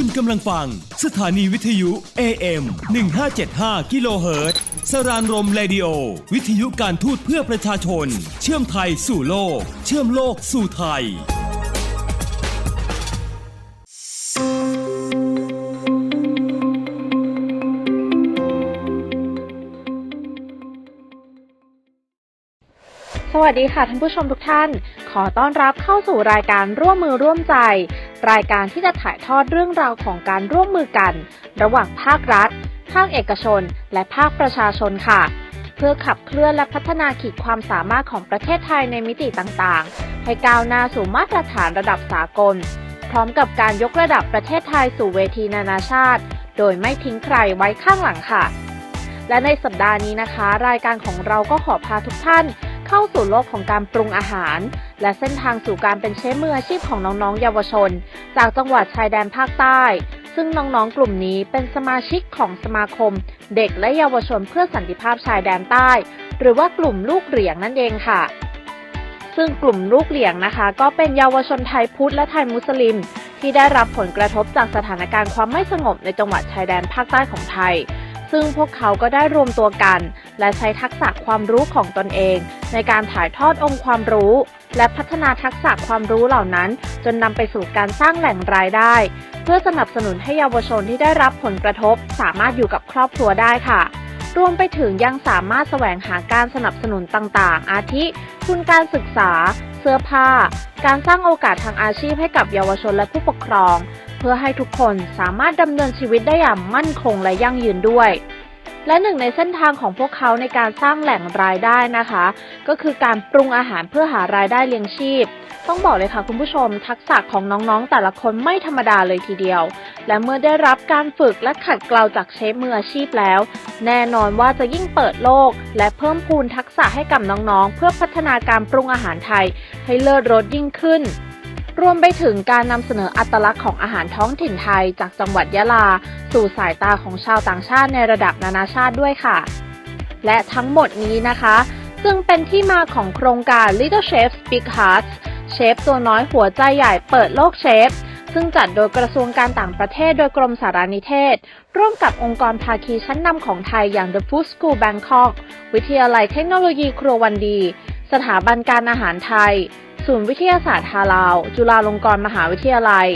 คุณกำลังฟัง สถานีวิทยุ AM 1575กิโลเฮิรตซ์สรานรมเรดิโอ วิทยุการทูตเพื่อประชาชน เชื่อมไทยสู่โลก เชื่อมโลกสู่ไทย สวัสดีค่ะท่านผู้ชมทุกท่าน ขอต้อนรับเข้าสู่รายการร่วมมือร่วมใจ รายการที่จะถ่ายทอดเรื่องราวของการร่วมมือกัน ระหว่างภาครัฐ ภาคเอกชน และภาคประชาชนค่ะ เพื่อขับเคลื่อนและพัฒนาขีดความสามารถของประเทศไทยในมิติต่างๆ ให้ก้าวหน้าสู่มาตรฐานระดับสากล พร้อมกับการยกระดับประเทศไทยสู่เวทีนานาชาติ โดยไม่ทิ้งใครไว้ข้างหลังค่ะ และในสัปดาห์นี้นะคะ รายการของเราก็ขอพาทุกท่าน เข้าสู่โลกของการปรุงอาหาร และเส้นทางสู่การเป็นเชฟมืออาชีพของน้องๆ เยาวชน จากจังหวัดชายแดนภาคใต้ ซึ่งน้องๆ กลุ่มนี้เป็นสมาชิกของสมาคม เด็กและเยาวชนเพื่อสันติภาพชายแดนใต้ หรือว่ากลุ่มลูกเหรียงนั่นเองค่ะ ซึ่งกลุ่มลูกเหลียงนะคะ ก็เป็นเยาวชนไทยพุทธและไทยมุสลิม ที่ได้รับผลกระทบจากสถานการณ์ความไม่สงบในจังหวัดชายแดนภาคใต้ของไทย ซึ่งพวกเขาก็ได้รวมตัวกัน และใช้ทักษะความรู้ของตนเอง ในการถ่ายทอดองค์ความรู้ และพัฒนาทักษะความรู้เหล่านั้น จนนำไปสู่การสร้างแหล่งรายได้ เพื่อสนับสนุนให้เยาวชนที่ได้รับผลกระทบ สามารถอยู่กับครอบครัวได้ค่ะ รวมไปถึงยังสามารถแสวงหาการสนับสนุนต่างๆ อาทิทุนการศึกษา เสื้อผ้า การสร้างโอกาสทางอาชีพให้กับเยาวชนและผู้ปกครอง เพื่อให้ทุกคนสามารถดำเนินชีวิตได้อย่างมั่นคงและยั่งยืนด้วย และหนึ่งในเส้นทางของพวกเขาในการสร้างแหล่งรายได้นะคะ ก็คือการปรุงอาหารเพื่อหารายได้เลี้ยงชีพ ต้องบอกเลยค่ะคุณผู้ชม ทักษะของน้องๆ แต่ละคนไม่ธรรมดาเลยทีเดียว และเมื่อได้รับการฝึกและขัดเกลาจากเชฟมืออาชีพแล้ว แน่นอนว่าจะยิ่งเปิดโลก และเพิ่มพูนทักษะให้กับน้องๆ เพื่อพัฒนาการปรุงอาหารไทย ให้เลิศรสยิ่งขึ้น รวมไปถึงการนำเสนออัตลักษณ์ของอาหารท้องถิ่นไทยจากจังหวัดยะลา สู่สายตาของชาวต่างชาติในระดับนานาชาติด้วยค่ะ และทั้งหมดนี้นะคะจึงเป็นที่มาของโครงการ Little Chefs Big Hearts เชฟตัวน้อยหัวใจใหญ่เปิดโลกเชฟ ซึ่งจัดโดยกระทรวงการต่างประเทศโดยกรมสารนิเทศ ร่วมกับองค์กรภาคีชั้นนำของไทยอย่าง The Food School Bangkok วิทยาลัยเทคโนโลยีครัววันดี สถาบันการอาหารไทย ศูนย์วิทยาศาสตร์ฮาลาว จุฬาลงกรณ์มหาวิทยาลัย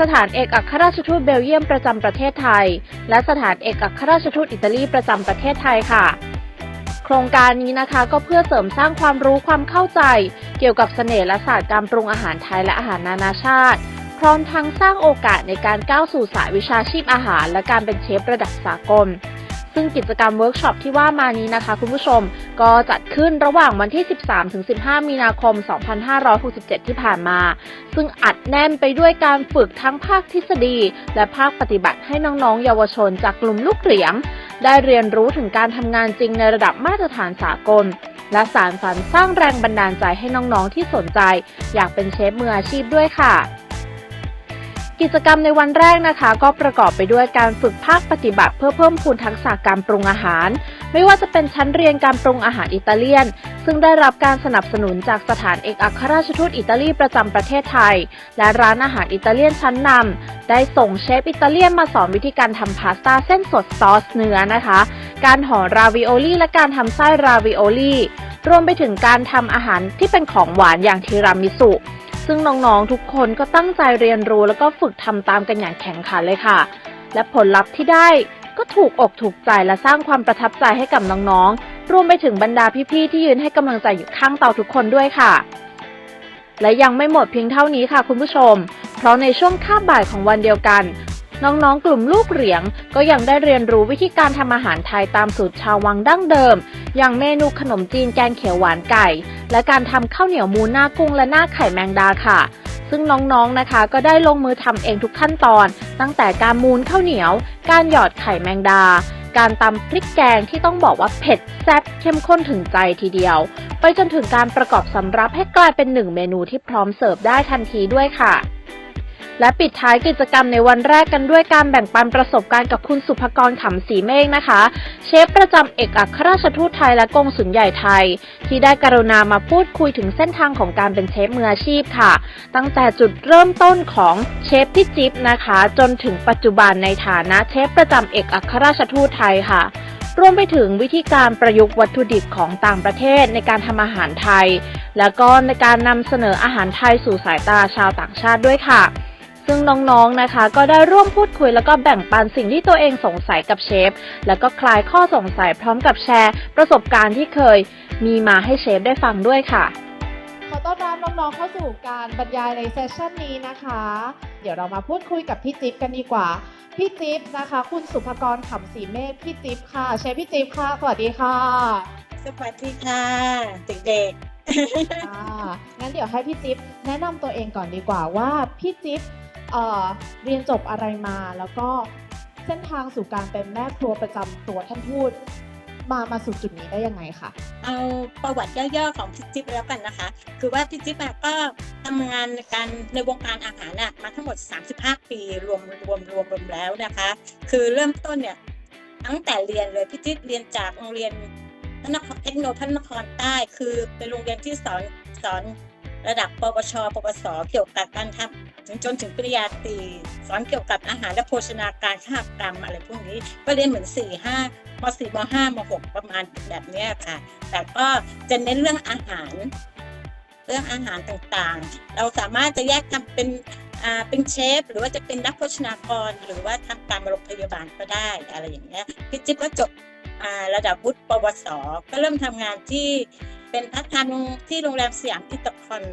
สถานเอกอัครราชทูตเบลเยียมประจำประเทศไทย และสถานเอกอัครราชทูตอิตาลีประจำประเทศไทยค่ะ โครงการนี้นะคะก็เพื่อเสริมสร้างความรู้ความเข้าใจ เกี่ยวกับเสน่ห์และศาสตร์การปรุงอาหารไทยและอาหารนานาชาติ พร้อมทั้งสร้างโอกาสในการก้าวสู่สายวิชาชีพอาหาร และการเป็นเชฟระดับสากล ซึ่งกิจกรรมเวิร์กช็อปที่ว่ามานี้นะคะ คุณผู้ชมก็จัดขึ้นระหว่างวันที่ 13-15 มีนาคม 2567 ที่ผ่านมา ซึ่งอัดแน่นไปด้วยการฝึกทั้งภาคทฤษฎี และภาคปฏิบัติให้น้องๆ เยาวชนจากกลุ่มลูกเหรียงได้เรียนรู้ถึงการทำงานจริงในระดับมาตรฐานสากล และสารฝันสร้างแรงบันดาลใจให้น้องๆที่สนใจ อยากเป็นเชฟมืออาชีพด้วยค่ะ กิจกรรมในวันแรกนะคะ ก็ประกอบไปด้วยการฝึกภาคปฏิบัติ เพื่อเพิ่มพูนทักษะการปรุงอาหาร ไม่ว่าจะเป็นชั้นเรียนการปรุงอาหารอิตาเลียน ซึ่งได้รับการสนับสนุนจากสถานเอกอัครราชทูตอิตาลีประจำประเทศไทย และร้านอาหารอิตาเลียนชั้นนำได้ส่งเชฟอิตาเลียนมาสอนวิธีการทำพาสต้าเส้นสดซอสเนื้อนะคะ การห่อราวิโอลี่และการทำไส้ราวิโอลี่รวมไปถึงการทำอาหารที่เป็นของหวานอย่างทีรามิสุ ซึ่งน้องๆทุกคนก็ตั้งใจเรียนรู้แล้วก็ฝึกทำตามกันอย่างแข็งขันเลยค่ะ และผลลัพธ์ที่ได้ก็ถูกอกถูกใจและสร้างความประทับใจให้กับน้องๆ รวมไปถึงบรรดาพี่ๆที่ยืนให้กำลังใจอยู่ข้างเตาทุกคนด้วยค่ะ และยังไม่หมดเพียงเท่านี้ค่ะคุณผู้ชม เพราะในช่วงคาบบ่ายของวันเดียวกัน น้องๆ กลุ่มลูกเหรียงก็ยังได้เรียนรู้วิธีการทำอาหารไทยตามสูตรชาววังดั้งเดิม อย่างเมนูขนมจีนแกงเขียวหวานไก่ และการทำข้าวเหนียวมูนหน้ากุ้งและหน้าไข่แมงดาค่ะ ซึ่งน้องๆ นะคะ ก็ได้ลงมือทำเองทุกขั้นตอน ตั้งแต่การมูนข้าวเหนียว การหยอดไข่แมงดา การตำพริกแกงที่ต้องบอกว่าเผ็ดแซ่บเข้มข้นถึงใจทีเดียว ไปจนถึงการประกอบสำรับให้กลายเป็นหนึ่งเมนูที่พร้อมเสิร์ฟได้ทันทีด้วยค่ะ และปิดท้ายกิจกรรมในวันแรกกันด้วยการแบ่งปันประสบการณ์กับคุณสุภกรขำสีเมฆนะคะ เชฟประจำเอกอัครราชทูตไทยและกงสุลใหญ่ไทย ที่ได้กรุณามาพูดคุยถึงเส้นทางของการเป็นเชฟมืออาชีพค่ะ ตั้งแต่จุดเริ่มต้นของเชฟพี่จิ๊บนะคะ จนถึงปัจจุบันในฐานะเชฟประจำเอกอัครราชทูตไทยค่ะรวมไปถึงวิธีการประยุกต์วัตถุดิบของต่างประเทศในการทำอาหารไทย แล้วก็ในการนำเสนออาหารไทยสู่สายตาชาวต่างชาติด้วยค่ะ ซึ่งน้องๆนะคะ ก็ได้ร่วมพูดคุยแล้วก็แบ่งปันสิ่งที่ตัวเองสงสัยกับเชฟ แล้วก็คลายข้อสงสัยพร้อมกับแชร์ ประสบการณ์ที่เคยมีมาให้เชฟได้ฟังด้วยค่ะขอต้อนรับน้องๆเข้าสู่การบรรยายในเซสชันนี้นะคะ เดี๋ยวเรามาพูดคุยกับพี่จิ๊บกันดีกว่า พี่จิ๊บนะคะ คุณสุภกรขำสีเมฆพี่จิ๊บค่ะเชฟพี่จิ๊บค่ะ สวัสดีค่ะ สวัสดีค่ะเด็กอ่างั้นเดี๋ยวให้พี่จิ๊บแนะนำตัวเองก่อนดีกว่าว่าพี่จิ๊บ เเรียนจบอะไรมา แล้วก็เส้นทางสู่การเป็นแม่ครัวประจำตัวท่านทูตมามาสู่จุดนี้ได้ยังไงคะเอาประวัติย่อๆของพี่จิ๊บแล้วกันนะคะ คือว่าพี่จิ๊บก็ทำงานในการในวงการอาหารน่ะมาทั้งหมด 35 ปีรวมรวมรวมรวมแล้วนะคะ คือเริ่มต้นเนี่ยตั้งแต่เรียนเลยพี่จิ๊บเรียนจากโรงเรียนพระนครเทคโนพระนครใต้ คือเป็นโรงเรียนที่สอนสอน ระดับปวช ปวส เกี่ยวกับการทำถึงจนถึงปริญญาตรีสอนเกี่ยวกับอาหารและโภชนาการข้าวกรรมอะไรพวกนี้ ก็เรียนเหมือน 4 5ม4ม5ม6ประมาณแบบเนี้ยค่ะ แต่ก็จะเน้นเรื่องอาหาร เรื่องอาหารต่างๆ เราสามารถจะแยกทำเป็นอ่าเป็นเชฟ หรือว่าจะเป็นนักโภชนากร หรือว่าทำตามโรงพยาบาลก็ได้อะไรอย่างเงี้ยพี่จิ๊บก็จบระดับวุฒิปวส ก็เริ่มทำงานที่ เป็นพัฒนามที่โรงแรมสยามอินเตอร์คอน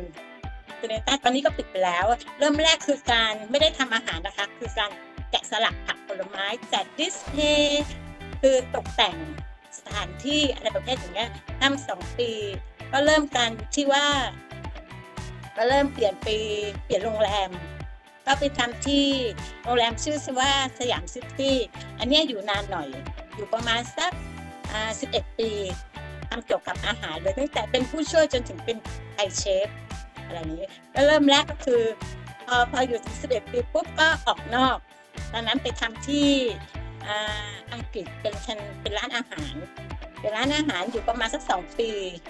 คือในใต้ตอนนี้ก็ปิดไปแล้ว เริ่มแรกคือการไม่ได้ทำอาหารนะคะ คือการแกะสลักผักผลไม้จัดดิสเพย์คือตกแต่งสถานที่อะไรประเภทอย่างเงี้ยทำสองปี ก็เริ่มการที่ว่า ก็เริ่มเปลี่ยนไปเปลี่ยนโรงแรม ก็ไปทำที่โรงแรมชื่อว่าสยามซิตี้อันนี้อยู่นานหน่อย อยู่ประมาณสักอ่า11 ปี ทำเกี่ยวกับอาหารเลยตั้งแต่เป็นผู้ช่วยจนถึงเป็นไอเชฟอะไรนี้ก็เริ่มแรกก็คือพอพออยู่ถึง11ปีปุ๊บก็ออกนอกตอนนั้นไปทำที่อังกฤษเป็นเป็นร้านอาหาร เป็นร้านอาหารอยู่ประมาณสักสองปี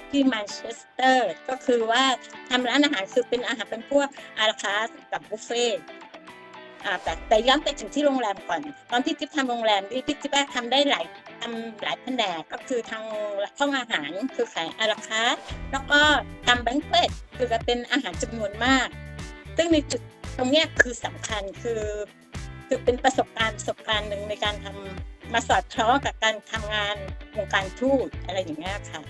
ที่แมนเชสเตอร์ ก็คือว่าทำร้านอาหารคือเป็นอาหารเป็นพวกอาราคาสกับบุฟเฟ่ต์แต่แต่ย้อนไปถึงที่โรงแรมก่อน ตอนที่จิ๊บทำโรงแรมที่พี่จิ๊บทำได้หลาย ทำหลายแผนกก็คือทางห้องอาหารคือขายอาราคาสแล้วก็ทำแบงเควตคือจะเป็นอาหารจำนวนมาก ซึ่งในจุดตรงนี้คือสำคัญคือคือเป็นประสบการณ์ประสบการณ์หนึ่งในการทำมาสอดคล้องกับการทำงานวงการทูตอะไรอย่างเงี้ยค่ะ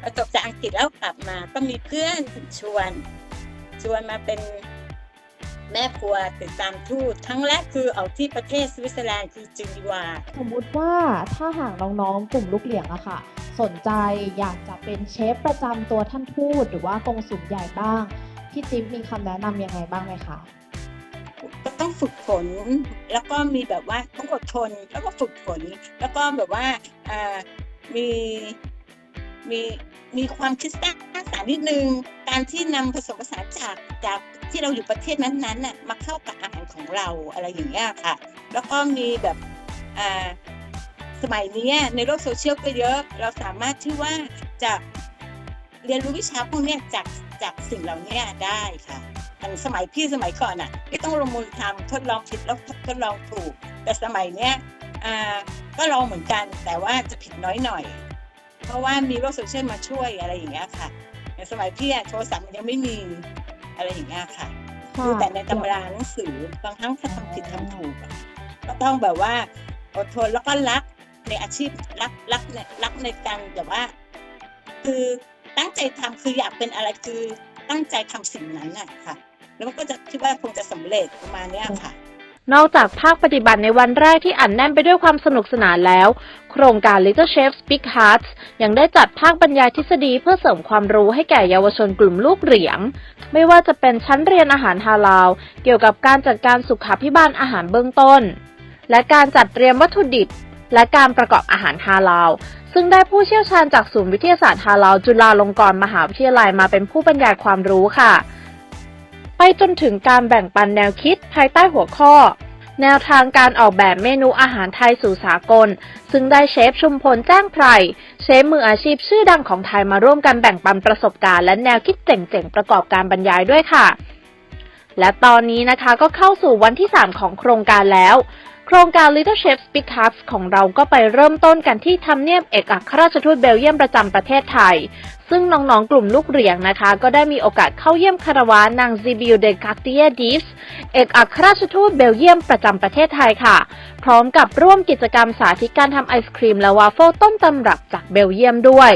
พอจบจากอังกฤษแล้วกลับมาก็มีเพื่อนชวน ชวนมาเป็น แม่ครัวติดตามทูตครั้งแรกคือเอาที่ประเทศสวิตเซอร์แลนด์คือจินีวา สมมุติว่าถ้าหากน้องๆ กลุ่มลูกเหลียงอะค่ะ สนใจอยากจะเป็นเชฟประจำตัวท่านทูตหรือว่ากงสุลใหญ่บ้าง พี่จิ๊บมีคำแนะนำยังไงบ้างไหมคะก็ต้องฝึกฝนแล้วก็มีแบบว่าต้องอดทนแล้วก็ฝึกฝน แล้วก็แบบว่าอ่ามี มีมีความคิดสร้างสรรค์นิดนึง การที่นำผสมผสานจากจากที่เราอยู่ประเทศนั้นๆน่ะมาเข้ากับอาหารของเราอะไรอย่างเงี้ยค่ะ แล้วก็มีแบบอ่าสมัยนี้ในโลกโซเชียลก็เยอะ เราสามารถที่ว่าจะเรียนรู้วิชาพวกนี้จากจากสิ่งเหล่านี้ได้ค่ะอย่างสมัยพี่สมัยก่อนอะพี่ต้องลงมือทำทดลองผิดแล้วทดลองถูก แต่สมัยเนี้ยอ่าก็ลองเหมือนกันแต่ว่าจะผิดน้อยหน่อย เพราะว่ามีโลกโซเชียลมาช่วยอะไรอย่างเงี้ยค่ะอย่างสมัยพี่อะโทรศัพท์มันยังไม่มีอะไรอย่างเงี้ยค่ะดูแต่ในตำราหนังสือบางครั้งถ้าทำผิดทำถูกอะก็ต้องแบบว่าอดทนแล้วก็รักในอาชีพรักรักในรักในการแบบว่า คือตั้งใจทำคืออยากเป็นอะไรคือตั้งใจทำสิ่งนั้นน่ะค่ะ แล้วก็จะคิดว่าคงจะสำเร็จประมาณเนี้ยค่ะ นอกจากภาคปฏิบัติในวันแรกที่อัดแน่นไปด้วยความสนุกสนานแล้ว โครงการ Little Chef Big Hearts ยังได้จัดภาคบรรยายทฤษฎีเพื่อเสริมความรู้ให้แก่เยาวชนกลุ่มลูกเหรียงไม่ว่าจะเป็นชั้นเรียนอาหารฮาลาลเกี่ยวกับการจัดการสุขาพิบาลอาหารเบื้องต้น และการจัดเตรียมวัตถุดิบ และการประกอบอาหารฮาลาลซึ่งได้ผู้เชี่ยวชาญจากศูนย์วิทยาศาสตร์ฮาลาลจุฬาลงกรณ์มหาวิทยาลัยมาเป็นผู้บรรยายความรู้ค่ะ ไปจนถึงการแบ่งปันแนวคิดภายใต้หัวข้อ แนวทางการออกแบบเมนูอาหารไทยสู่สากล ซึ่งได้เชฟชุมพลแจ้งไพรเชฟมืออาชีพชื่อดังของไทยมาร่วมกันแบ่งปันประสบการณ์และแนวคิดเจ๋งๆ ประกอบการบรรยายด้วยค่ะและตอนนี้นะคะก็เข้าสู่วันที่ 3 ของโครงการแล้ว โครงการ Little Chef Speak Hubs ของเราก็ไปเริ่มต้นกันที่ทำเนียบเอกอัครราชทูตเบลเยียมประจำประเทศไทย ซึ่งน้องๆ กลุ่มลูกเหรียงนะคะ ก็ได้มีโอกาสเข้าเยี่ยมคารวานนางซิบิลเดกาเตียดิสเอกอัครราชทูตเบลเยียมประจำประเทศไทยค่ะ พร้อมกับร่วมกิจกรรมสาธิตการทำไอศครีมและวาฟเฟิลต้นตำรับจากเบลเยียมด้วย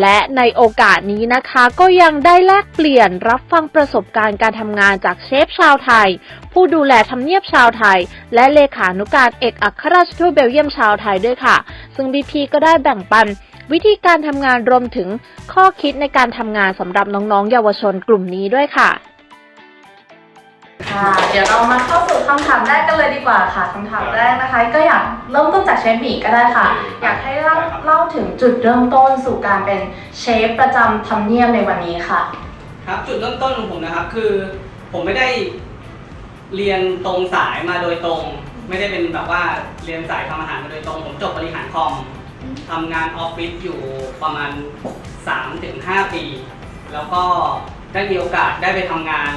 และในโอกาสนี้นะคะก็ยังได้แลกเปลี่ยนรับฟังประสบการณ์การทำงานจากเชฟชาวไทย ผู้ดูแลทำเนียบชาวไทย และเลขานุการเอกอัครราชทูตเบลเยียมชาวไทยด้วยค่ะ ซึ่งบีพีก็ได้แบ่งปันวิธีการทำงานรวมถึงข้อคิดในการทำงานสำหรับน้องๆ เยาวชนกลุ่มนี้ด้วยค่ะ ค่ะเดี๋ยวเรามาเข้าสู่คำถามแรกกันเลยดีกว่าค่ะคำถามแรกนะคะ ก็อยากเริ่มต้นจากเชฟหมีก็ได้ค่ะ อยากให้เล่าเล่าถึงจุดเริ่มต้นสู่การเป็นเชฟประจำทำเนียบในวันนี้ค่ะ ครับจุดเริ่มต้นของผมนะครับคือผมไม่ได้เรียนตรงสายมาโดยตรง ไม่ได้เป็นแบบว่าเรียนสายทำอาหารมาโดยตรง ผมจบบริหารคอมทำงานออฟฟิศอยู่ประมาณ 3-5 ปี แล้วก็ได้มีโอกาสได้ไปทำงาน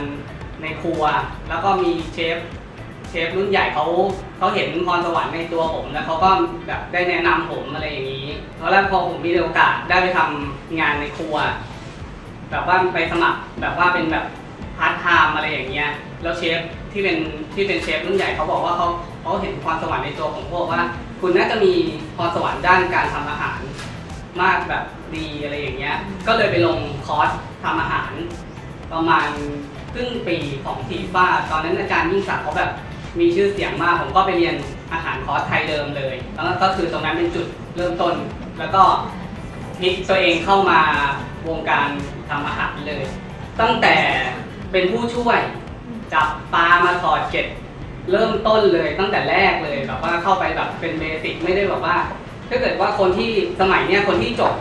ในครัว แล้วก็มีเชฟเชฟรุ่นใหญ่เขาเขาเห็นพรสวรรค์ในตัวผม แล้วเขาก็แบบได้แนะนำผมอะไรอย่างนี้แล้วแล้วพอผมมีโอกาสได้ไปทำงานในครัว แบบว่าไปสมัครแบบว่าเป็นแบบพาร์ทไทม์อะไรอย่างเงี้ยแล้วเชฟที่เป็นที่เป็นเชฟรุ่นใหญ่เขาบอกว่าเขาเขาเห็นพรสวรรค์ในตัวผมเขาบอกว่า คุณน่าจะมีพรสวรรค์ด้านการทำอาหารมากแบบดีอะไรอย่างเงี้ย ก็เลยไปลงคอร์สทำอาหารประมาณ ครึ่งปีของทีฟ้า ตอนนั้นอาจารย์ยิ่งศักดิ์เขาแบบมีชื่อเสียงมาก ผมก็ไปเรียนอาหารคอร์สไทยเดิมเลย แล้วก็คือตรงนั้นเป็นจุดเริ่มต้น แล้วก็พลิกตัวเองเข้ามาวงการทำอาหารเลย ตั้งแต่เป็นผู้ช่วยจับปลามาถอดเก็บเริ่มต้นเลยตั้งแต่แรกเลยแบบว่าเข้าไปแบบเป็นเบสิกไม่ได้แบบว่า ถ้าเกิดว่าคนที่สมัยเนี้ยคนที่จบ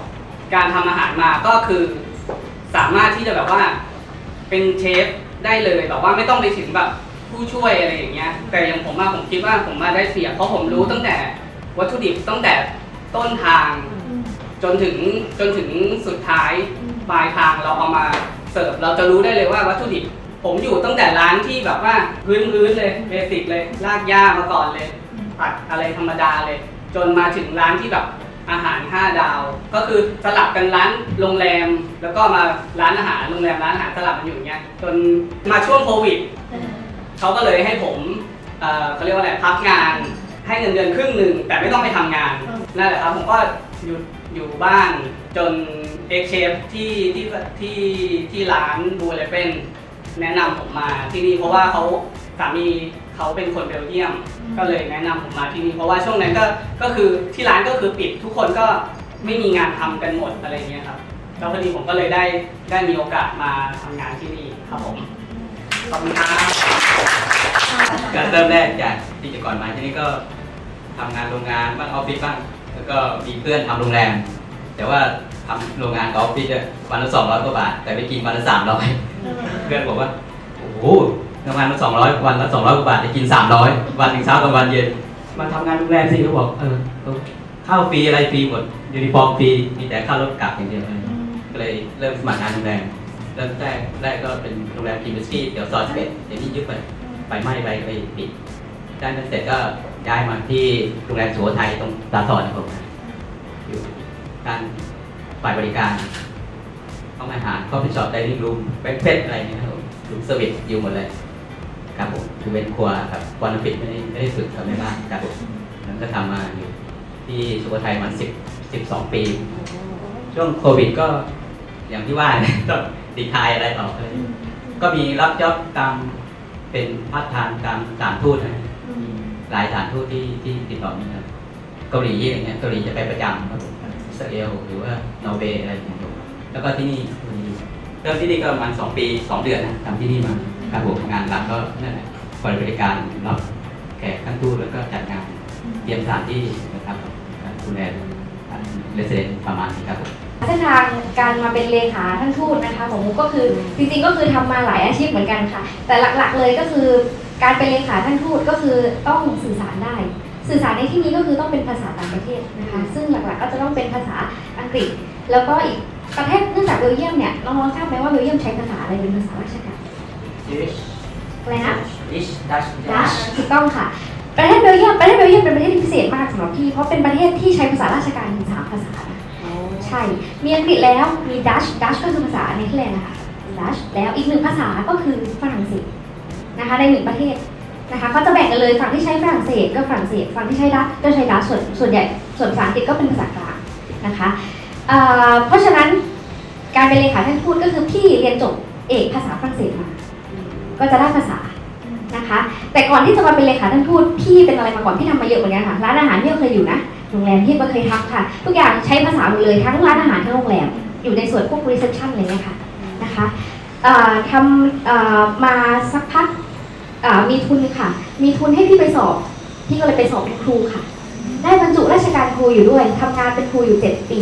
การทำอาหารมาก็คือ สามารถที่จะแบบว่าเป็นเชฟ ได้เลยแบบว่าไม่ต้องไปถึงแบบผู้ช่วยอะไรอย่างเงี้ย แต่อย่างผมมาผมคิดว่าผมมาได้เปรียบเพราะผมรู้ตั้งแต่วัตถุดิบตั้งแต่ต้นทาง จนถึงจนถึงสุดท้ายปลายทางเราเอามาเสิร์ฟเราจะรู้ได้เลยว่าวัตถุดิบ ผมอยู่ตั้งแต่ร้านที่แบบว่าพื้นพื้นๆเลยเบสิกเลยลากหญ้ามาก่อนเลยผัดอะไรธรรมดาเลย จนมาถึงร้านที่แบบ อาหาร 5 ดาว ก็คือสลับกันร้านโรงแรม แล้วก็มาร้านอาหารโรงแรมร้านอาหารสลับมันอยู่อย่างเงี้ยจนมาช่วงโควิดเขาก็เลยให้ผมเอ่อเขาเรียกว่าอะไรพักงาน ให้เงินเดือนครึ่งหนึ่งแต่ไม่ต้องไปทำงานอืมนั่นแหละครับผมก็อยู่อยู่บ้านจนเอ็กเชฟที่ที่ที่ที่ร้านบูเลเป็นแนะนำผมมาที่นี่เพราะว่าเขาสามี เขาเป็นคนเบลเยียม ก็เลยแนะนำผมมาที่นี่เพราะว่าช่วงนั้นก็ก็คือที่ร้านก็คือปิดทุกคนก็ไม่มีงานทำกันหมดอะไรเงี้ยครับแล้วพอดีผมก็เลยได้ได้มีโอกาสมาทำงานที่นี่ครับผมขอบคุณครับ ก็เริ่มแรกจากที่จะก่อนมาที่นี่ก็ทำงานโรงงานบ้างออฟฟิศบ้าง แล้วก็มีเพื่อนทำโรงแรม แต่ว่าทำโรงงานกับออฟฟิศเนี่ยวันละสองร้อยกว่าบาท แต่ไปกินวันละสามร้อยเพื่อนบอกว่า โอ้โห ทำงานมาสองร้อยวันละสองร้อยกว่าบาทจะกินสามร้อยวันถึงเช้ากลางวันเย็น มาทำงานโรงแรมสิเขาบอกเออเออข้าวฟรีอะไรฟรีหมดยูนิฟอร์มฟรีมีแต่ค่ารถกลับอย่างเดียวเลยก็เลยเริ่มสมัครงานโรงแรมเริ่มแรกแรกก็เป็นโรงแรมพิมพ์ซีเดี๋ยวซอยสิบเอ็ดเดี๋ยวนี้ยึดไปไฟไหม้ไปก็ไปปิดด้านนั้นเสร็จก็ย้ายมาที่โรงแรมสุโขทัยตรงตาสอนครับผมอยู่ด้านฝ่ายบริการห้องอาหารข้อพิชอบไดนิ่งรูมแบงเฟตอะไรเนี่ยครับผมรูมเซอร์วิสอยู่หมดเลย ครับผมคือเป็นครัวครับครัวน้ำปิดไม่ได้ไม่ได้ฝึกทำในบ้านครับผมนั้นก็ทำมาอยู่ที่สุโขทัยมันสิบสิบสองปี ช่วงโควิดก็อย่างที่ว่าเนี่ยต้องดีทายอะไรต่อไปก็มีรับจ็อบตามเป็นพาร์ทไทม์ตามสถานทูตนะหลายสถานทูตที่ที่ติดต่อมีครับเกาหลีอย่างเงี้ยเกาหลีจะไปประจำครับผมอิสราเอลหรือว่านอร์เวย์อะไรอย่างเงี้ยครับแล้วก็ที่นี่เริ่มที่นี่ก็ประมาณสองปีสองเดือนนะทำที่นี่มา ครับผมงานหลักก็นั่นแหละคอยบริการรับแขกขั้นทูตแล้วก็จัดงานเตรียมสถานที่นะครับการดูแลเรสเดนประมาณนี้ครับผมเส้นทางการมาเป็นเลขาท่านทูตนะคะของมุกก็คือจริงๆก็คือทำมาหลายอาชีพเหมือนกันค่ะ แต่หลักๆเลยก็คือการเป็นเลขาท่านทูตก็คือต้องสื่อสารได้ สื่อสารในที่นี้ก็คือต้องเป็นภาษาต่างประเทศนะคะซึ่งหลักๆก็จะต้องเป็นภาษาอังกฤษ แล้วก็อีกประเทศเนื่องจากเบลเยียมเนี่ยน้องๆทราบไหมว่าเบลเยียมใช้ภาษาอะไรเป็นภาษาราชการ อะไรนะดัชถูกต้องค่ะ ประเทศเบลเยียมประเทศเบลเยียมเป็นประเทศที่พิเศษมากสำหรับพี่ เพราะเป็นประเทศที่ใช้ภาษาราชการถึงสามภาษานะใช่ มีอังกฤษแล้ว มีดัชดัชก็คือภาษาเนเธอร์แลนด์นะคะดัชแล้วอีกหนึ่งภาษาก็คือฝรั่งเศสนะคะในหนึ่งประเทศนะคะเขาจะแบ่งกันเลยฝั่งที่ใช้ฝรั่งเศสก็ฝรั่งเศสฝั่งที่ใช้ดัชก็ใช้ดัชส่วนส่วนใหญ่ส่วนภาษาอังกฤษก็เป็นภาษากลางนะคะเอ่อเพราะฉะนั้นการเป็นเลขาท่านทูตก็คือพี่เรียนจบเอกภาษาฝรั่งเศสมา ก็จะได้ภาษานะคะ แต่ก่อนที่จะมาเป็นเลขาท่านทูตพี่เป็นอะไรมาก่อนพี่ทำมาเยอะเหมือนกันค่ะ ร้านอาหารที่เราเคยอยู่นะโรงแรมที่ก็เคยทำค่ะ ทุกอย่างใช้ภาษาหมดเลยทั้งร้านอาหารทั้งโรงแรมอยู่ในส่วนพวกรีเซพชันอะไรเงี้ยค่ะนะคะทำมาสักพักมีทุนค่ะ มีทุนให้พี่ไปสอบ พี่ก็เลยไปสอบเป็นครูค่ะ ได้บรรจุราชการครูอยู่ด้วยทำงานเป็นครูอยู่เจ็ดปี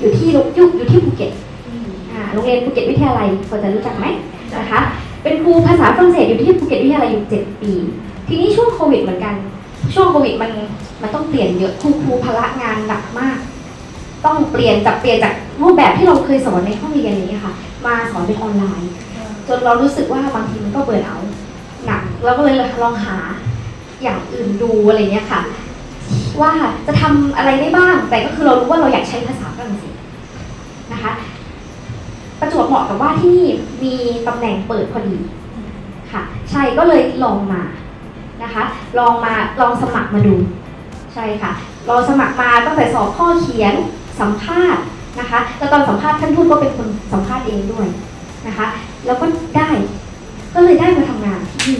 อยู่ที่ลกยุกอยู่ที่ภูเก็ตโรงเรียนภูเก็ตวิทยาลัยพอจะรู้จักไหมนะคะ เป็นครูภาษาฝรั่งเศสอยู่ที่ภูเก็ตวิทยาลัยอยู่เจ็ดปี ทีนี้ช่วงโควิดเหมือนกัน ช่วงโควิดมันมันต้องเปลี่ยนเยอะครูครูภาระงานหนักมาก ต้องเปลี่ยนจากเปลี่ยนจากรูปแบบที่เราเคยสอนในห้องเรียนนี้ค่ะ มาสอนเป็นออนไลน์ จนเรารู้สึกว่าบางทีมันก็เบื่อเอาหนักเราก็เลยลองหาอย่างอื่นดูอะไรเงี้ยค่ะ ว่าจะทำอะไรได้บ้าง แต่ก็คือเรารู้ว่าเราอยากใช้ภาษาฝรั่งเศสนะคะ ประจวบเหมาะกับว่าที่นี่มี ตำแหน่งเปิดพอดีค่ะ ใช่ก็เลยลองมานะคะ ลองมาลองสมัครมาดู ใช่ค่ะลองสมัครมาตั้งแต่สอบข้อเขียนสัมภาษณ์นะคะแล้วตอนสัมภาษณ์ท่านทูตก็เป็นคนสัมภาษณ์เองด้วยนะคะ แล้วก็ได้ก็เลยได้มาทำงานที่นี่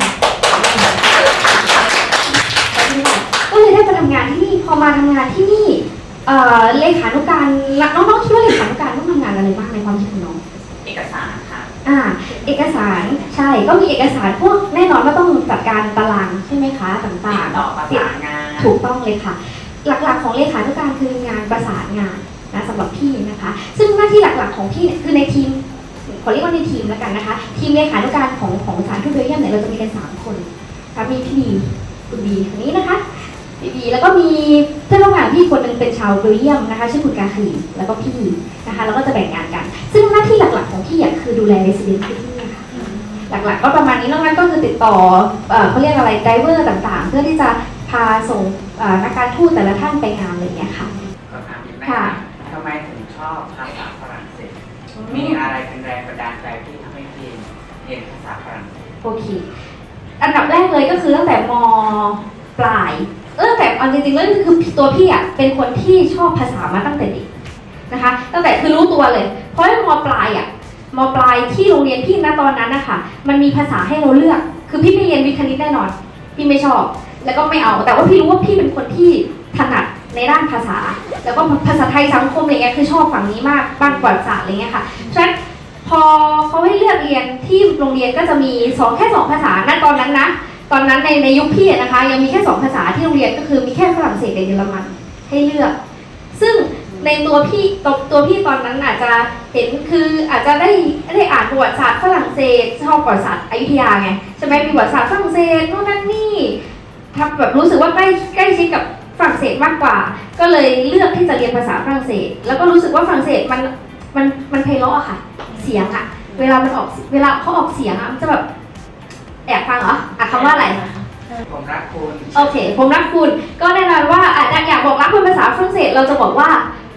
ก็เลยได้มาทำงานที่นี่พอมาทำงานที่นี่เลขานุการน้องๆคิดว่าเลขานุการต้องทำงานอะไรบ้างในความคิดของน้อง เอกสาร อ่าเอกสารใช่ก็มีเอกสารพวกแน่นอนว่าต้องจัดการตารางใช่ไหมคะต่ติาดงๆต่อประสานงานถูกต้องเลยค่ะ หลักๆของเลขานุการคืองานประสานงานนะสำหรับพี่นะคะ ซึ่งหน้าที่หลักๆของพี่เนี่ยคือในทีมขอเรียกว่าในทีมแล้วกันนะคะ ทีมเลขานุการของของสถารทูตเบลเยียมเนี่ยเราจะมีกันสามคนค่ะมีพี่บีคุณบีคนนี้นะคะ พี่บีแล้วก็มีเพื่อนร่วมงานพี่คนหนึ่งเป็นชาวเบลเยียมนะคะชื่อคุณกาคีแล้วก็พี่นะคะแล้วก็จะแบ่งงานกัน ซึ่งหน้าที่หลักๆของพี่อะคือดูแลเรสเดนที่นี่ค่ะหลักๆ ก็ประมาณนี้นอกนั้นก็คือติดต่อเอ่อเขาเรียกอะไรไดเวอร์ต่างๆ เพื่อที่จะพาส่งเอ่อนักการทูตแต่ละท่านไปงานอะไรอย่างเงี้ยค่ะขอถามอีกแม่ค่ะทำไมถึงชอบภาษาฝรั่งเศสมีอะไรเป็นแรงบันดาลใจที่ทำให้พี่เรียนภาษาฝรั่งเศสโอเคอันดับแรกเลยก็คือตั้งแต่มปลาย เออแต่เอาจริงๆแล้วคือตัวพี่อะเป็นคนที่ชอบภาษามาตั้งแต่เด็กนะคะตั้งแต่คือรู้ตัวเลย เพราะว่ามปลายอะมปลายที่โรงเรียนพี่ณตอนนั้นนะคะมันมีภาษาให้เราเลือก คือพี่ไม่เรียนวิทย์คณิตแน่นอน พี่ไม่ชอบ แล้วก็ไม่เอา แต่ว่าพี่รู้ว่าพี่เป็นคนที่ถนัดในด้านภาษา แล้วก็ภาษาไทยสังคมอะไรเงี้ยคือชอบฝั่งนี้มากบ้านประวัติศาสตร์อะไรเงี้ยค่ะฉะนั้นพอเขาให้เลือกเรียนที่โรงเรียนก็จะมีสองแค่สองภาษาณตอนนั้นนะ ตอนนั้นในในยุคพี่นะคะ ยังมีแค่สองภาษาที่โรงเรียนก็คือมีแค่ฝรั่งเศสกับเยอรมันให้เลือก ซึ่งในตัวพี่ตัวตัวพี่ตอนนั้นอาจจะเห็นคืออาจจะได้ได้อ่านประวัติศาสตร์ฝรั่งเศสชอบประวัติศาสตร์อยุธยาไงใช่ไหมมีประวัติศาสตร์ฝรั่งเศสโน่นนั่นนี่ทำแบบรู้สึกว่าใกล้ใกล้ชิดกับฝรั่งเศสมากกว่า ก็เลยเลือกที่จะเรียนภาษาฝรั่งเศส แล้วก็รู้สึกว่าฝรั่งเศสมันมันมันไพเราะอะค่ะ เสียงอะเวลามันออกเวลาเขาออกเสียงอะมันจะแบบ แอบฟังเหรออะคำว่าอะไร ผมรักคุณโอเค ผมรักคุณ ก็แน่นอนว่าอะอยากบอกรักเป็นภาษาฝรั่งเศส เราจะบอกว่า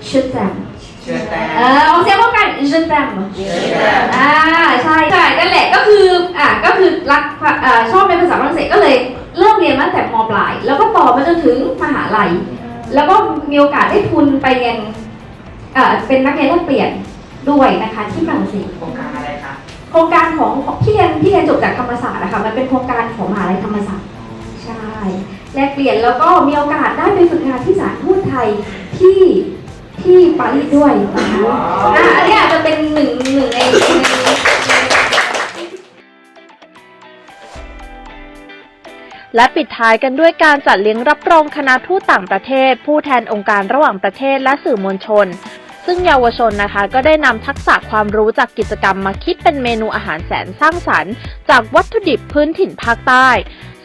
je t'aime เชื่อแต่เออเอาเสียงพร้อมกัน je t'aime เชื่อแต่อ่าใช่ใช่นั่นแหละก็คืออะก็คือรักเอ่อชอบในภาษาฝรั่งเศสก็เลยเริ่มเรียนมาตั้งแต่มปลาย แล้วก็ต่อมาจนถึงมหาลัย แล้วก็มีโอกาสได้ทุนไปเรียนเอ่อเป็นนักเรียนแลกเปลี่ยนด้วยนะคะที่ฝรั่งเศส โครงการอะไรคะ โครงการของที่เรียนที่เรียนจบจากธรรมศาสตร์นะคะมันเป็นโครงการของมหาลัยธรรมศาสตร์ใช่แลกเปลี่ยนแล้วก็มีโอกาสได้ไปฝึกงานที่สถานทูตไทยที่ที่ปารีสด้วยนะคะอะอันนี้อาจจะเป็นหนึ่งหนึ่งในและปิดท้ายกันด้วยการจัดเลี้ยงรับรองคณะทูตต่างประเทศ ผู้แทนองค์การระหว่างประเทศและสื่อมวลชน ซึ่งเยาวชนนะคะก็ได้นำทักษะความรู้จากกิจกรรมมาคิดเป็นเมนูอาหารแสนสร้างสรรค์ จากวัตถุดิบพื้นถิ่นภาคใต้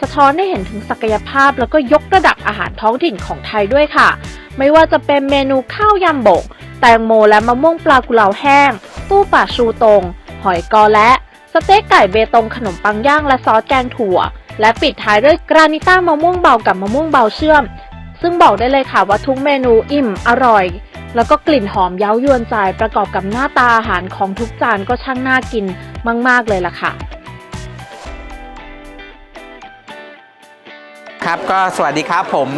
สะท้อนให้เห็นถึงศักยภาพแล้วก็ยกระดับอาหารท้องถิ่นของไทยด้วยค่ะ ไม่ว่าจะเป็นเมนูข้าวยำบก แตงโมและมะม่วงปลากุเลาแห้ง ตู้ป่าชูตง หอยกอและสเต็กไก่เบตงขนมปังย่างและซอสแกงถั่ว และปิดท้ายด้วยกรานิต้ามะม่วงเบากับมะม่วงเบาเชื่อม ซึ่งบอกได้เลยค่ะว่าทุกเมนูอิ่มอร่อย แล้วก็กลิ่นหอมเย้ายวนใจประกอบกับหน้าตาอาหารของทุกจานก็ช่างน่ากินมาก ๆ เลยล่ะค่ะ ครับก็สวัสดีครับผม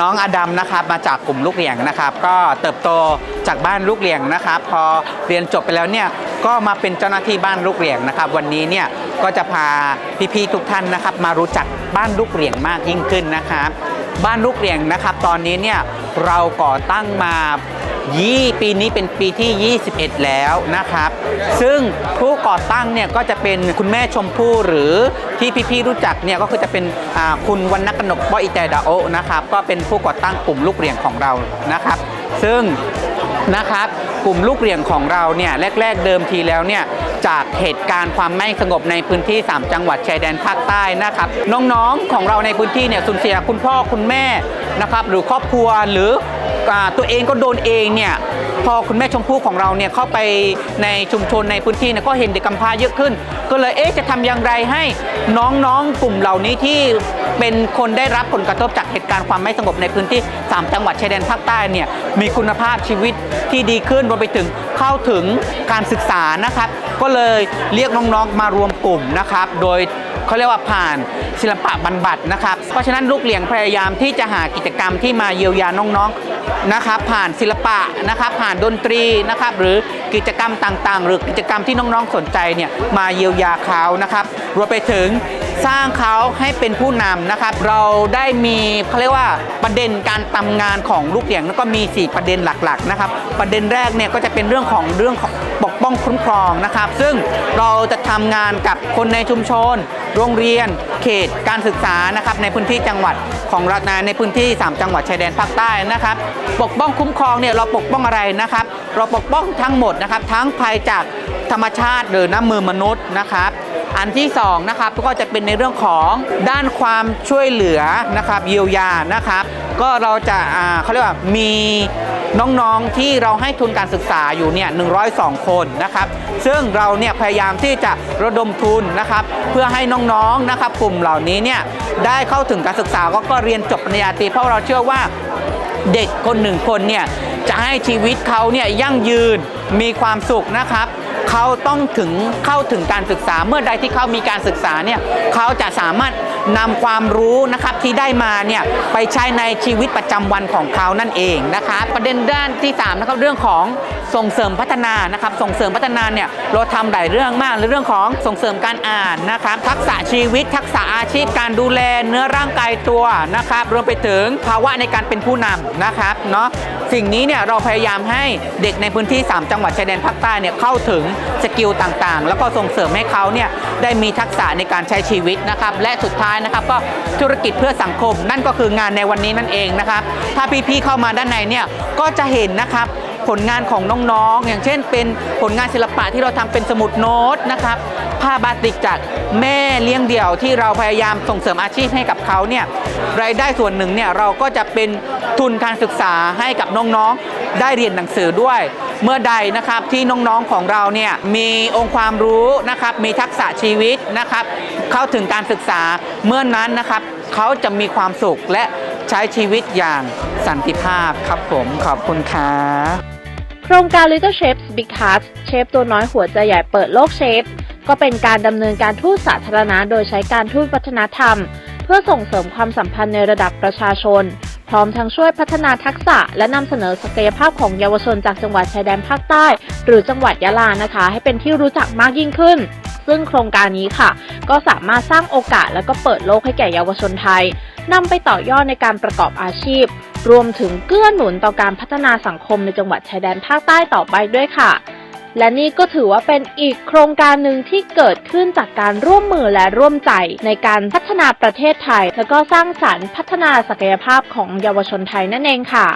น้องอดัมนะครับมาจากกลุ่มลูกเหลียงนะครับ ก็เติบโตจากบ้านลูกเหลียงนะครับ พอเรียนจบไปแล้วเนี่ยก็มาเป็นเจ้าหน้าที่บ้านลูกเหลียงนะครับ วันนี้เนี่ยก็จะพาพี่ๆทุกท่านนะครับ มารู้จักบ้านลูกเหลียงมากยิ่งขึ้นนะครับ บ้านลูกเหลียงนะครับ ตอนนี้เนี่ยเราก่อตั้งมายี่ปีนี้เป็นปีที่ 21 แล้วนะครับ ซึ่งผู้ก่อตั้งเนี่ยก็จะเป็นคุณแม่ชมพู่หรือที่พี่ๆรู้จักเนี่ยก็คือจะเป็นคุณวรรณกนกปออิแตดาโอะนะครับ ก็เป็นผู้ก่อตั้งกลุ่มลูกเรียงของเรานะครับ ซึ่ง นะครับ กลุ่มลูกเหรียงของเราเนี่ยแรก ๆ เดิมทีแล้วเนี่ยจากเหตุการณ์ความไม่สงบในพื้นที่ 3 จังหวัดชายแดนภาคใต้นะครับ น้องๆของเราในพื้นที่เนี่ยสูญเสียคุณพ่อคุณแม่นะครับ หรือครอบครัวหรือตัวเองก็โดนเองเนี่ย พอคุณแม่ชมพู่ของเราเนี่ยเข้าไปในชุมชนในพื้นที่นี่ยก็เห็นเด็กกำพร้าเยอะขึ้น ก็เลยเอ๊ะจะทำอย่างไรให้น้องๆกลุ่มเหล่านี้ที่เป็นคนได้รับผลกระทบจากเหตุการณ์ความไม่สงบในพื้นที่ 3 จังหวัดชายแดนภาคใต้เนี่ยมีคุณภาพชีวิตที่ดีขึ้นรวมไปถึงเข้าถึงการศึกษานะครับ ก็เลยเรียกน้องๆมารวมกลุ่มนะครับ โดยเขาเรียกว่าผ่านศิลปะบรรบัดนะครับ เพราะฉะนั้นลูกเหลียงพยายามที่จะหากิจกรรมที่มาเยียวยาน้องๆ นะครับผ่านศิลปะนะครับผ่านดนตรีนะครับหรือกิจกรรมต่างๆ หรือกิจกรรมที่น้องๆสนใจเนี่ยมาเยียวยาเขานะครับรวมไปถึงสร้างเขาให้เป็นผู้นำนะครับ เราได้มีเขาเรียกว่าประเด็นการทำงานของลูกเลียงแล้วก็มี 4 ประเด็นหลักๆนะครับ ประเด็นแรกเนี่ยก็จะเป็นเรื่องของเรื่องของปกป้องคุ้มครองนะครับ ซึ่งเราจะทำงานกับคนในชุมชน โรงเรียน เขตการศึกษานะครับในพื้นที่จังหวัดของรัฐนาในพื้นที่ 3 จังหวัดชายแดนภาคใต้นะครับ ปกป้องคุ้มครองเนี่ยเราปกป้องอะไรนะครับ เราปกป้องทั้งหมดนะครับ ทั้งภัยจากธรรมชาติหรือน้ำมือมนุษย์นะครับ อันที่สองนะครับก็จะเป็นในเรื่องของด้านความช่วยเหลือนะครับเยียวยานะครับ ก็เราจะเขาเรียกว่ามีน้องๆที่เราให้ทุนการศึกษาอยู่เนี่ย102 คนนะครับ ซึ่งเราเนี่ยพยายามที่จะระดมทุนนะครับ เพื่อให้น้องๆนะครับ กลุ่มเหล่านี้เนี่ยได้เข้าถึงการศึกษาก็ก็เรียนจบปริญญาตรีเพราะเราเชื่อว่าเด็กคนหนึ่งคนเนี่ย จะให้ชีวิตเขาเนี่ยยั่งยืนมีความสุขนะครับเขาต้องถึงเข้าถึงการศึกษาเมื่อใดที่เขามีการศึกษาเนี่ยเขาจะสามารถ นำความรู้นะครับที่ได้มาเนี่ยไปใช้ในชีวิตประจำวันของเขานั่นเองนะครับประเด็นด้านที่3นะครับเรื่องของส่งเสริมพัฒนานะครับส่งเสริมพัฒนาเนี่ยเราทำหลายเรื่องมากในเรื่องของส่งเสริมการอ่านนะครับทักษะชีวิต ทักษะอาชีพการดูแลเนื้อร่างกายตัวนะครับรวมไปถึงภาวะในการเป็นผู้นำนะครับเนาะสิ่งนี้เนี่ยเราพยายามให้เด็กในพื้นที่ 3 จังหวัดชายแดนภาคใต้เนี่ยเข้าถึงสกิลต่างๆ แล้วก็ส่งเสริมให้เขาเนี่ยได้มีทักษะในการใช้ชีวิตนะครับและสุดท้ายนะครับก็ธุรกิจเพื่อสังคม นั่นก็คืองานในวันนี้นั่นเองนะครับถ้าพี่ๆเข้ามาด้านในเนี่ยก็จะเห็นนะครับ ผลงานของน้องๆ อย่างเช่น เป็นผลงานศิลปะที่เราทำเป็นสมุดโน้ตนะครับผ้าบาติกจากแม่เลี้ยงเดี่ยวที่เราพยายามส่งเสริมอาชีพให้กับเขาเนี่ยรายได้ส่วนหนึ่งเนี่ยเราก็จะเป็นทุนการศึกษาให้กับน้องๆ ได้เรียนหนังสือด้วย เมื่อใดนะครับที่น้องๆของเราเนี่ยมีองค์ความรู้นะครับมีทักษะชีวิตนะครับเข้าถึงการศึกษาเมื่อนั้นนะครับเขาจะมีความสุขและใช้ชีวิตอย่างสันติภาพครับผมขอบคุณครับ โครงการ Little Chefs Big Hearts เชฟตัวน้อยหัวใจใหญ่เปิดโลกเชฟ ก็เป็นการดำเนินการทูตสาธารณะโดยใช้การทูตวัฒนธรรม เพื่อส่งเสริมความสัมพันธ์ในระดับประชาชน พร้อมทั้งช่วยพัฒนาทักษะ และนำเสนอศักยภาพของเยาวชนจากจังหวัดชายแดนภาคใต้ หรือจังหวัดยะลานะคะ ให้เป็นที่รู้จักมากยิ่งขึ้นซึ่งโครงการนี้ค่ะ ก็สามารถสร้างโอกาสและก็เปิดโลกให้แก่เยาวชนไทยนำไปต่อยอดในการประกอบอาชีพ รวมถึงเกื้อหนุนต่อการพัฒนาสังคมในจังหวัดชายแดนภาคใต้ต่อไปด้วยค่ะ และนี่ก็ถือว่าเป็นอีกโครงการหนึ่งที่เกิดขึ้นจากการร่วมมือและร่วมใจในการพัฒนาประเทศไทย แล้วก็สร้างสรรค์พัฒนาศักยภาพของเยาวชนไทยนั่นเองค่ะ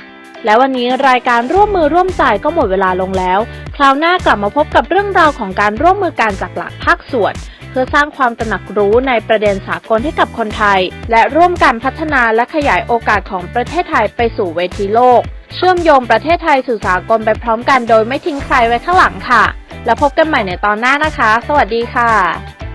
และวันนี้รายการร่วมมือร่วมใจก็หมดเวลาลงแล้ว คราวหน้ากลับมาพบกับเรื่องราวของการร่วมมือกันจากหลากภาคส่วน เพื่อสร้างความตระหนักรู้ในประเด็นสากลให้กับคนไทย และร่วมกันพัฒนาและขยายโอกาสของประเทศไทยไปสู่เวทีโลก เชื่อมโยงประเทศไทยสู่สากลไปพร้อมกันโดยไม่ทิ้งใครไว้ข้างหลังค่ะ แล้วพบกันใหม่ในตอนหน้านะคะ สวัสดีค่ะ